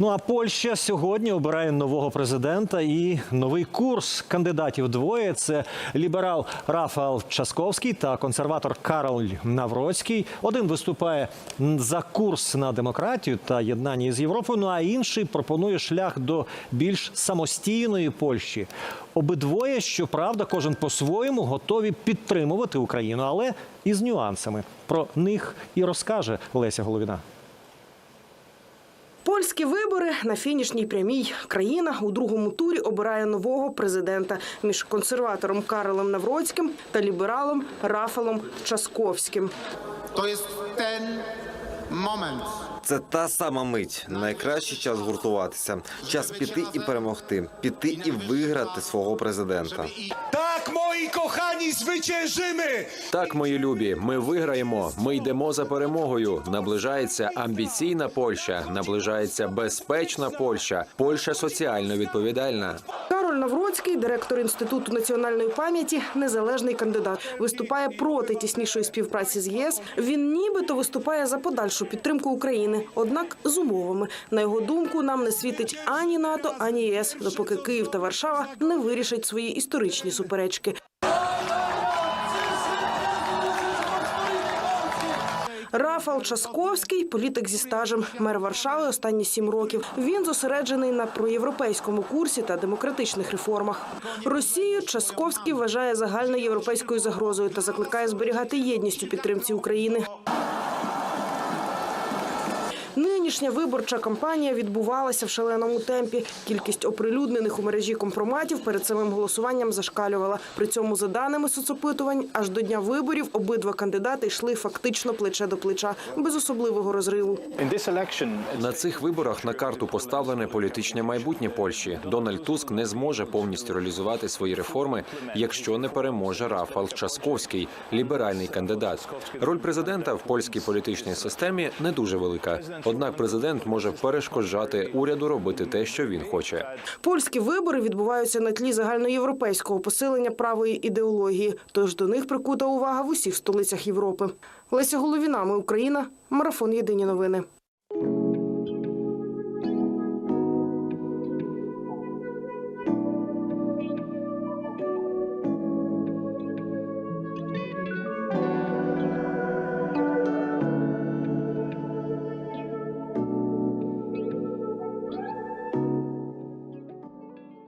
Ну а Польща сьогодні обирає нового президента і новий курс кандидатів двоє. Це ліберал Рафаел Часковський та консерватор Кароль Навроцький. Один виступає за курс на демократію та єднання із Європою. Ну а інший пропонує шлях до більш самостійної Польщі. Обидвоє, щоправда, кожен по-своєму готові підтримувати Україну, але із нюансами. Про них і розкаже Леся Головіна. Польські вибори на фінішній прямій. Країна у другому турі обирає нового президента між консерватором Каролем Навроцьким та лібералом Рафалом Часковським. Jest ten moment. Це та сама мить. Найкращий час гуртуватися. Час піти і перемогти, піти і виграти свого президента. Tak, moi kochani, zwyciężymy! Так, мої любі, ми виграємо. Ми йдемо за перемогою. Наближається амбіційна Польща, наближається безпечна Польща, Польща соціально відповідальна. Кароль Навроцький, директор інституту національної пам'яті, незалежний кандидат, виступає проти тіснішої співпраці з ЄС. Він нібито виступає за подальшу підтримку України, однак з умовами. На його думку, нам не світить ані НАТО, ані ЄС, допоки Київ та Варшава не вирішать свої історичні суперечки. Рафал Часковський, політик зі стажем, мер Варшави останні сім років. Він зосереджений на проєвропейському курсі та демократичних реформах. Росію Часковський вважає загальноєвропейською загрозою та закликає зберігати єдність у підтримці України. Нинішня виборча кампанія відбувалася в шаленому темпі. Кількість оприлюднених у мережі компроматів перед самим голосуванням зашкалювала. При цьому, за даними соцопитувань, аж до дня виборів обидва кандидати йшли фактично плече до плеча, без особливого розриву. На цих виборах на карту поставлене політичне майбутнє Польщі. Дональд Туск не зможе повністю реалізувати свої реформи, якщо не переможе Рафал Часковський, ліберальний кандидат. Роль президента в польській політичній системі не дуже велика. Однак президент може перешкоджати уряду робити те, що він хоче. Польські вибори відбуваються на тлі загальноєвропейського посилення правої ідеології. Тож до них прикута увага в усіх столицях Європи. Леся Головіна, ми Україна. Марафон Єдині новини.